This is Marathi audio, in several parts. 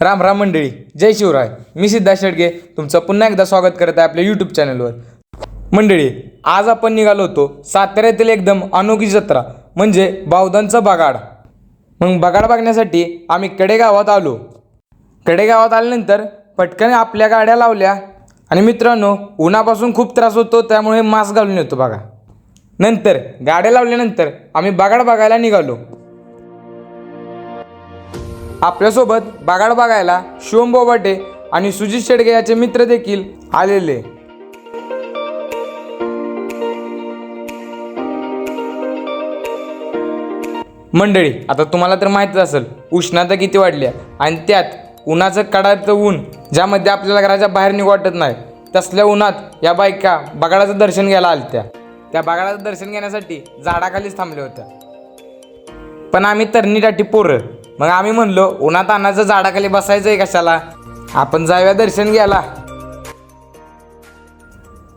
राम राम मंडळी जय शिवराय. मी सिद्धार्थ शेडगे तुमचं पुन्हा एकदा स्वागत करत आहे आपल्या यूट्यूब चॅनलवर मंडळी आज आपण निघालो होतो साताऱ्यातील एकदम अनोखी जत्रा म्हणजे बावदांचं बगाड. मग बगाड बघण्यासाठी आम्ही कडेगावात आलो. कडेगावात आल्यानंतर पटकन आपल्या गाड्या लावल्या. आणि मित्रांनो उन्हापासून खूप त्रास होतो त्यामुळे मास्क घालून येतो बघा. नंतर गाड्या लावल्यानंतर आम्ही बगाड बघायला निघालो. आपल्यासोबत बागाड बघायला शिवम बोबाटे आणि सुजित शेडगे याचे मित्र देखील आलेले. मंडळी आता तुम्हाला तर माहीतच असेल उष्णता किती वाढली आहे आणि त्यात उन्हाचं कडाचं ऊन ज्यामध्ये आपल्याला घराच्या बाहेर निघू वाटत नाही तसल्या उन्हात या बायका बगाडाचं दर्शन घ्यायला आलत्या. त्या बगाडाचं दर्शन घेण्यासाठी झाडाखालीच थांबल्या होत्या. पण आम्ही तरणी पोरं मग आम्ही म्हणलो उन्हात अन्नाचं झाडाखाली बसायचं आहे कशाला? आपण जाऊया दर्शन घ्यायला.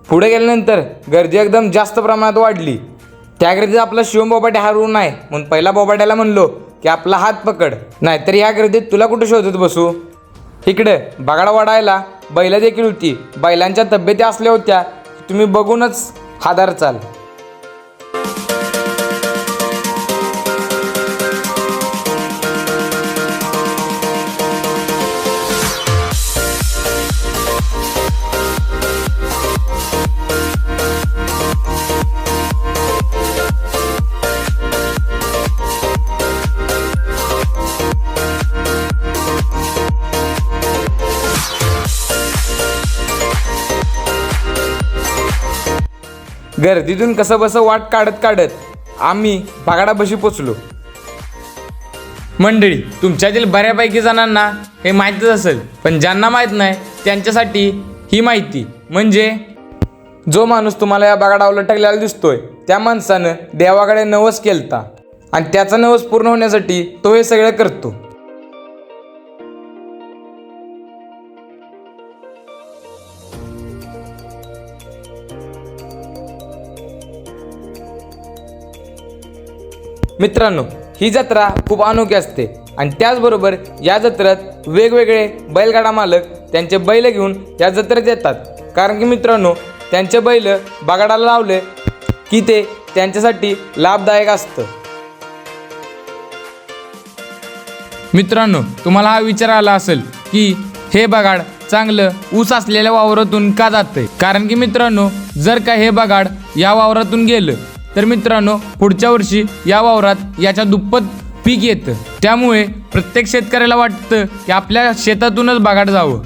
पुढे गेल्यानंतर गर्दी एकदम जास्त प्रमाणात वाढली. त्या गर्दीत आपला शिवम बोबाटे हरवू नाही म्हणून पहिला बोबाट्याला म्हणलो की आपला हात पकड नाहीतर या गर्दीत तुला कुठं शोधत बसू? इकडे बगाडा वाढायला बैलं देखील होती. बैलांच्या तब्येती असल्या होत्या. तुम्ही बघूनच हादार चाल. गर्दीतून कसं बसं वाट काढत काढत आम्ही बागाडापाशी पोचलो. मंडळी तुमच्यातील बऱ्यापैकी जणांना हे माहीतच असेल पण ज्यांना माहीत नाही त्यांच्यासाठी ही माहिती म्हणजे जो माणूस तुम्हाला या बागाडावर लटकलेला दिसतोय त्या माणसानं देवाकडे नवस केलता. आणि त्याचा नवस पूर्ण होण्यासाठी तो हे सगळं करतो. मित्रांनो ही जत्रा खूप अनोखी असते आणि त्याचबरोबर या जत्रेत वेगवेगळे बैलगाडा मालक त्यांचे बैल घेऊन या जत्रेत येतात. कारण की मित्रांनो त्यांचे बैल बगाडाला लावले की ते त्यांच्यासाठी लाभदायक असतं. मित्रांनो तुम्हाला हा विचार आला असेल की हे बगाड चांगलं ऊस असलेल्या वावरातून का जातंय? कारण की मित्रांनो जर का हे बगाड या वावरातून गेलं तर मित्रांनो पुढच्या वर्षी या वावरात याच्या दुप्पट पीक येतं. त्यामुळे प्रत्येक शेतकऱ्याला वाटतं की आपल्या शेतातूनच बागाड जावं.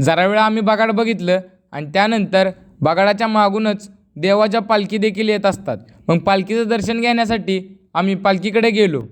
जरा वेळा आम्ही बगाड बघितलं आणि त्यानंतर बगाडाच्या मागूनच देवाच्या पालखी देखील येत असतात. मग पालखीचं दर्शन घेण्यासाठी आम्ही पालखीकडे गेलो.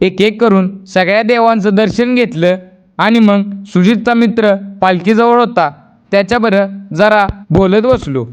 एक एक करून सगळ्या देवांचं दर्शन घेतलं आणि मग सुजितचा मित्र पालखीजवळ होता. त्याच्याबरं जरा बोलत बसलो.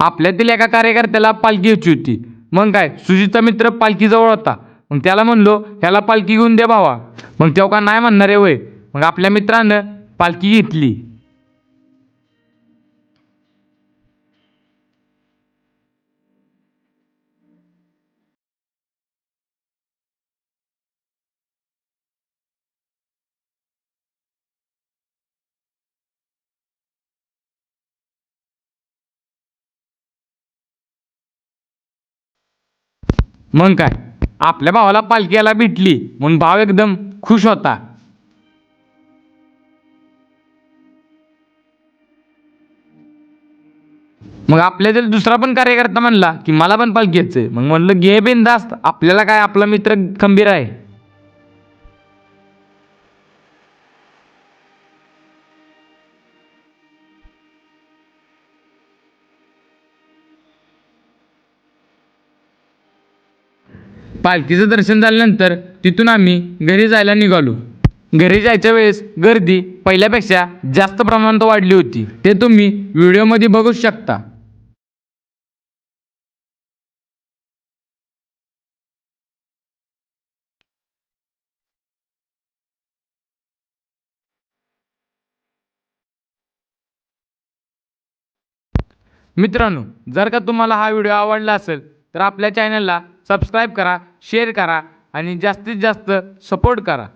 आपल्यातील एका कार्यकर्त्याला पालखी घ्यायची होती. मग काय सुजितचा मित्र पालखीजवळ होता. मग त्याला म्हणलो ह्याला पालखी घेऊन दे भावा. मग तेव्हा का नाही म्हणणार आहे वय. मग आपल्या मित्रानं पालखी घेतली. मग काय? आपल्या भावाला पालखी याला भेटली म्हणून भाव एकदम खुश होता. मग आपल्यातील दुसरा पण कार्यकर्ता म्हणला की मला पण पालखी यायचंय मग म्हणलं घे बिंदास्त आपल्याला काय आपला मित्र खंबीर आहे. पालखीचं दर्शन झाल्यानंतर तिथून आम्ही घरी जायला निघालो. घरी जायच्या वेळेस गर्दी पहिल्यापेक्षा जास्त प्रमाणात वाढली होती. ते तुम्ही व्हिडिओमध्ये बघू शकता. मित्रांनो जर का तुम्हाला हा व्हिडिओ आवडला असेल तर आपल्या चॅनलला सबस्क्राईब करा शेअर करा आणि जास्तीत जास्त सपोर्ट करा.